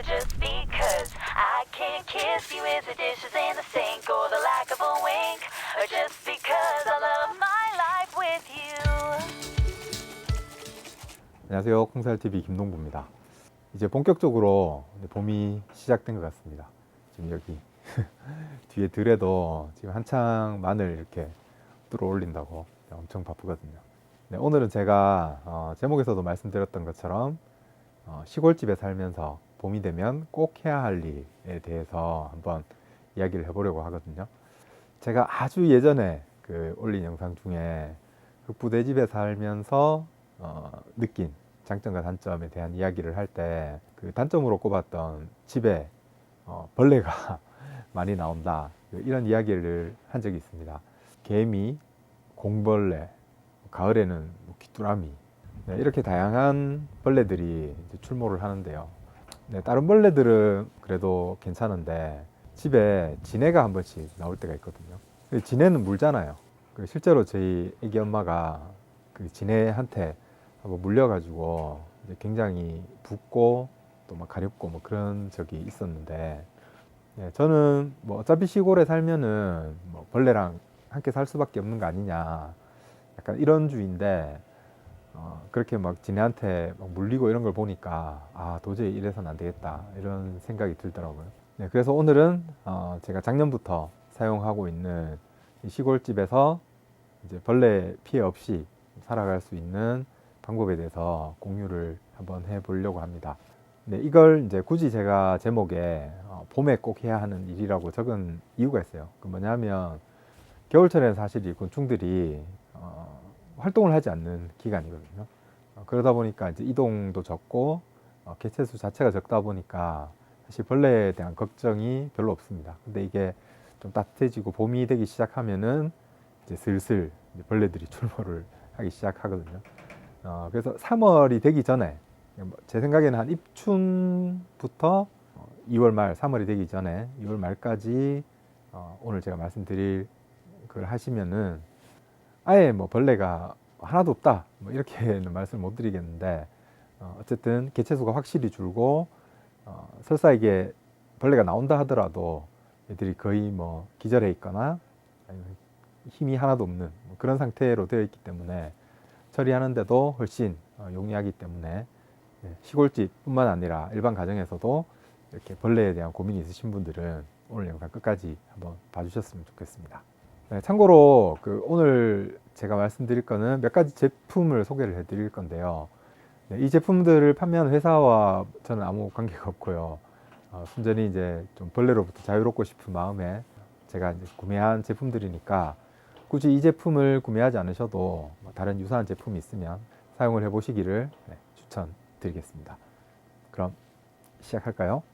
it just because I can't kiss you? Is the dishes in the sink or the lack of a wink? Or just because I love my life with you? 안녕하세요. 콩살TV 김동부입니다. 이제 본격적으로 이제 봄이 시작된 것 같습니다. 지금 여기 뒤에 들에도 지금 한창 마늘 이렇게 뚫어 올린다고 엄청 바쁘거든요. 네, 오늘은 제가 어, 제목에서도 말씀드렸던 것처럼 어, 시골집에 살면서 봄이 되면 꼭 해야 할 일에 대해서 한번 이야기를 해보려고 하거든요. 제가 아주 예전에 그 올린 영상 중에 흑부대 집에 살면서 어, 느낀 장점과 단점에 대한 이야기를 할 때 그 단점으로 꼽았던 집에 어, 벌레가 많이 나온다 이런 이야기를 한 적이 있습니다. 개미, 공벌레, 가을에는 뭐 귀뚜라미 네, 이렇게 다양한 벌레들이 출몰을 하는데요. 네, 다른 벌레들은 그래도 괜찮은데 집에 지네가 한 번씩 나올 때가 있거든요. 지네는 물잖아요. 그 실제로 저희 애기 엄마가 그 지네한테 한번 물려가지고 굉장히 붓고 또 막 가렵고 뭐 그런 적이 있었는데 네, 저는 뭐 어차피 시골에 살면은 뭐 벌레랑 함께 살 수밖에 없는 거 아니냐 약간 이런 주의인데 어, 그렇게 막 지네한테 막 물리고 이런 걸 보니까 아 도저히 이래서는 안 되겠다 이런 생각이 들더라고요. 네, 그래서 오늘은 어, 제가 작년부터 사용하고 있는 이 시골집에서 이제 벌레 피해 없이 살아갈 수 있는 방법에 대해서 공유를 한번 해보려고 합니다. 네, 이걸 이제 굳이 제가 제목에 어, 봄에 꼭 해야 하는 일이라고 적은 이유가 있어요. 그 뭐냐면 겨울철에는 사실 이 곤충들이 어, 활동을 하지 않는 기간이거든요. 어, 그러다 보니까 이제 이동도 적고 어, 개체수 자체가 적다 보니까 사실 벌레에 대한 걱정이 별로 없습니다. 근데 이게 좀 따뜻해지고 봄이 되기 시작하면은 이제 슬슬 이제 벌레들이 출몰을 하기 시작하거든요. 어, 그래서 3월이 되기 전에 뭐제 생각에는 한 입춘부터 어, 2월 말, 3월이 되기 전에 2월 말까지 어, 오늘 제가 말씀드릴 걸 하시면은 아예 뭐 벌레가 하나도 없다 뭐 이렇게는 말씀을 못 드리겠는데 어, 어쨌든 개체수가 확실히 줄고 어, 설사 이게 벌레가 나온다 하더라도 애들이 거의 뭐 기절해 있거나 아니면 힘이 하나도 없는 뭐 그런 상태로 되어 있기 때문에 처리하는데도 훨씬 어, 용이하기 때문에 예, 시골집뿐만 아니라 일반 가정에서도 이렇게 벌레에 대한 고민이 있으신 분들은 오늘 영상 끝까지 한번 봐주셨으면 좋겠습니다. 네, 참고로 그 오늘 제가 말씀드릴 거는 몇 가지 제품을 소개를 해드릴 건데요. 네, 이 제품들을 판매하는 회사와 저는 아무 관계가 없고요. 어, 순전히 이제 좀 벌레로부터 자유롭고 싶은 마음에 제가 구매한 제품들이니까 굳이 이 제품을 구매하지 않으셔도 뭐 다른 유사한 제품이 있으면 사용을 해보시기를 네, 추천드리겠습니다. 그럼 시작할까요?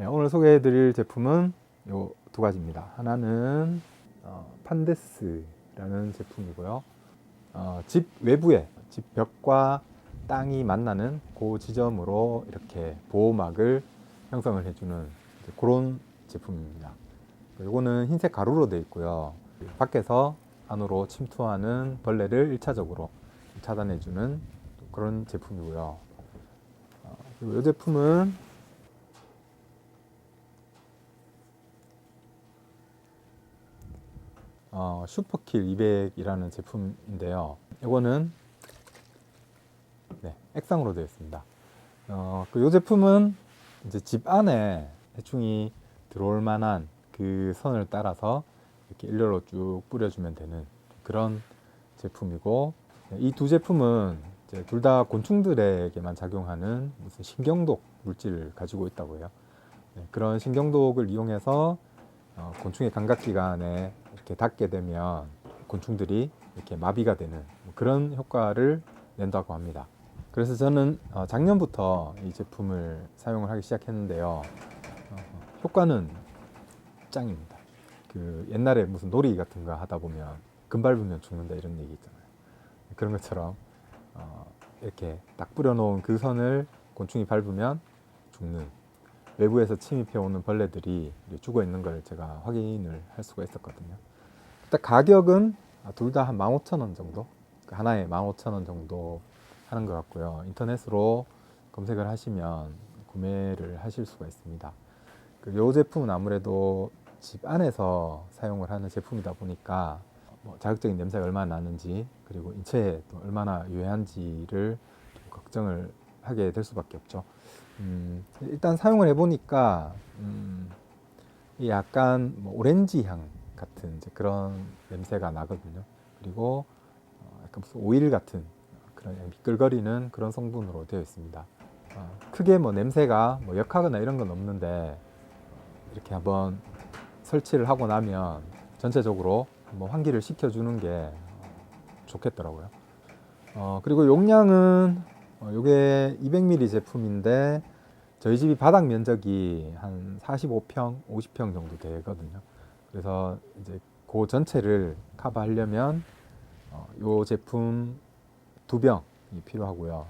네, 오늘 소개해 드릴 제품은 요 두 가지입니다. 하나는 어, 판데스라는 제품이고요. 어, 집 외부에 집 벽과 땅이 만나는 그 지점으로 이렇게 보호막을 형성을 해주는 그런 제품입니다. 이거는 흰색 가루로 되어 있고요. 밖에서 안으로 침투하는 벌레를 1차적으로 차단해주는 그런 제품이고요. 어, 이 제품은 어, 슈퍼킬 200이라는 제품인데요. 이거는 네, 액상으로 되어 있습니다. 어, 그이 제품은 이제 집 안에 해충이 들어올 만한 그 선을 따라서 이렇게 일렬로 쭉 뿌려주면 되는 그런 제품이고 이 두 제품은 둘 다 곤충들에게만 작용하는 무슨 신경독 물질을 가지고 있다고 해요. 네, 그런 신경독을 이용해서 어, 곤충의 감각 기관에 이렇게 닿게 되면 곤충들이 이렇게 마비가 되는 뭐 그런 효과를 낸다고 합니다. 그래서 저는 어, 작년부터 이 제품을 사용을 하기 시작했는데요. 어, 효과는 짱입니다. 그 옛날에 무슨 놀이 같은 거 하다 보면 금 밟으면 죽는다 이런 얘기 있잖아요. 그런 것처럼 어, 이렇게 딱 뿌려놓은 그 선을 곤충이 밟으면 죽는 외부에서 침입해 오는 벌레들이 죽어 있는 걸 제가 확인을 할 수가 있었거든요. 일단 가격은 둘 다 한 15,000원 정도? 그 하나에 15,000원 정도 하는 것 같고요. 인터넷으로 검색을 하시면 구매를 하실 수가 있습니다. 그요 제품은 아무래도 집 안에서 사용을 하는 제품이다 보니까 뭐 자극적인 냄새가 얼마나 나는지 그리고 인체에 또 얼마나 유해한지를 좀 걱정을 하게 될 수밖에 없죠. 음, 일단 사용을 해보니까 음, 이 약간 뭐 오렌지 향 같은 이제 그런 냄새가 나거든요. 그리고 어, 약간 무슨 오일 같은 그런 미끌거리는 그런 성분으로 되어 있습니다. 어, 크게 뭐 냄새가 뭐 역하거나 이런 건 없는데 이렇게 한번 설치를 하고 나면 전체적으로 한번 환기를 시켜주는 게 어, 좋겠더라고요. 어, 그리고 용량은 어, 요게 200ml 제품인데 저희 집이 바닥 면적이 한 45평, 50평 정도 되거든요. 그래서 이제 그 전체를 커버하려면 어, 요 제품 두 병이 필요하고요.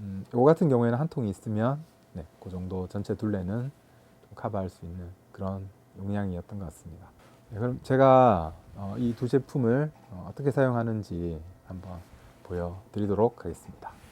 음, 요 같은 경우에는 한 통이 있으면 네, 그 정도 전체 둘레는 좀 커버할 수 있는 그런 용량이었던 것 같습니다. 네, 그럼 제가 어, 이두 제품을 어, 어떻게 사용하는지 한번 보여드리도록 하겠습니다.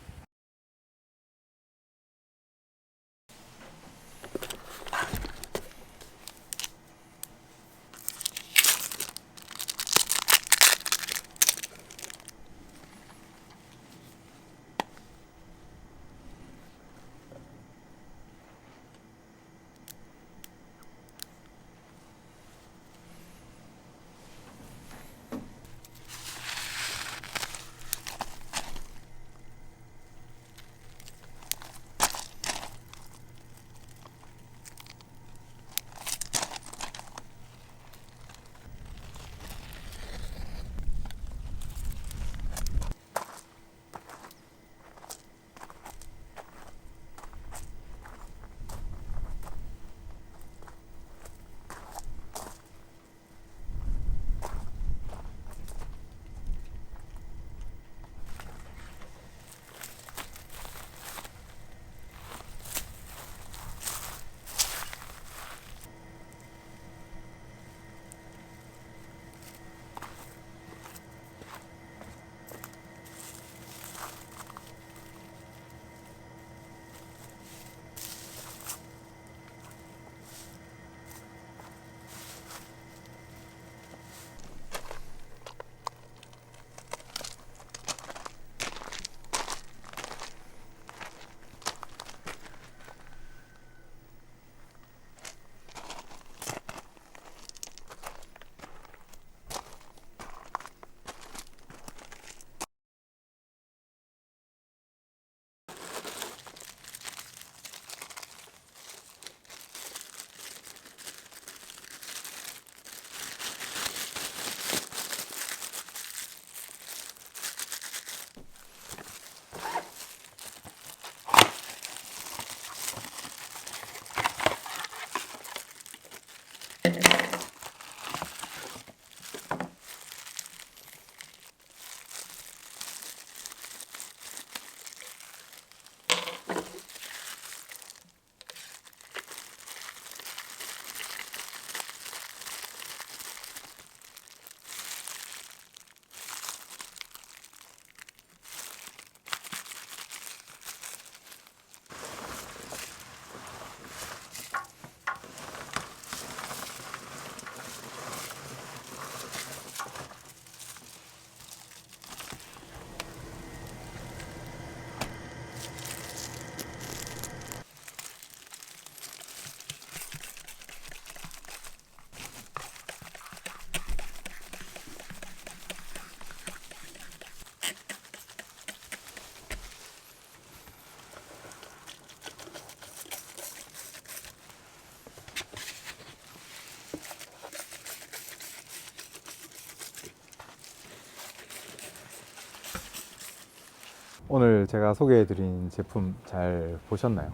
오늘 제가 소개해드린 제품 잘 보셨나요?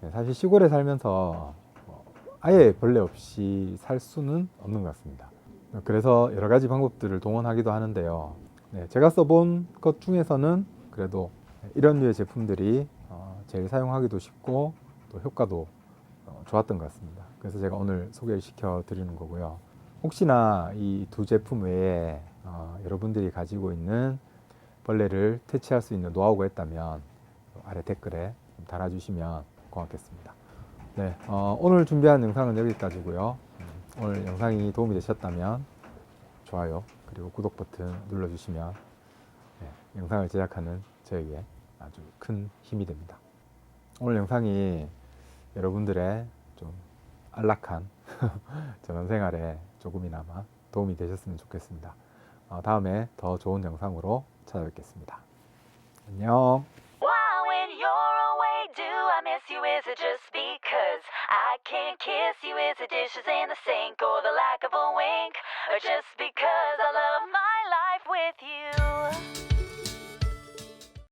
네, 사실 시골에 살면서 뭐 아예 벌레 없이 살 수는 없는 것 같습니다. 그래서 여러 가지 방법들을 동원하기도 하는데요. 네, 제가 써본 것 중에서는 그래도 이런 류의 제품들이 어, 제일 사용하기도 쉽고 또 효과도 어, 좋았던 것 같습니다. 그래서 제가 오늘 소개시켜 드리는 거고요. 혹시나 이 두 제품 외에 어, 여러분들이 가지고 있는 벌레를 퇴치할 수 있는 노하우가 있다면 아래 댓글에 좀 달아주시면 고맙겠습니다. 네, 어, 오늘 준비한 영상은 여기까지고요. 음, 오늘 영상이 도움이 되셨다면 좋아요 그리고 구독 버튼 눌러주시면 네, 영상을 제작하는 저에게 아주 큰 힘이 됩니다. 오늘 영상이 여러분들의 좀 안락한 전원 생활에 조금이나마 도움이 되셨으면 좋겠습니다. 어, 다음에 더 좋은 영상으로 찾아뵙겠습니다. 안녕. with you.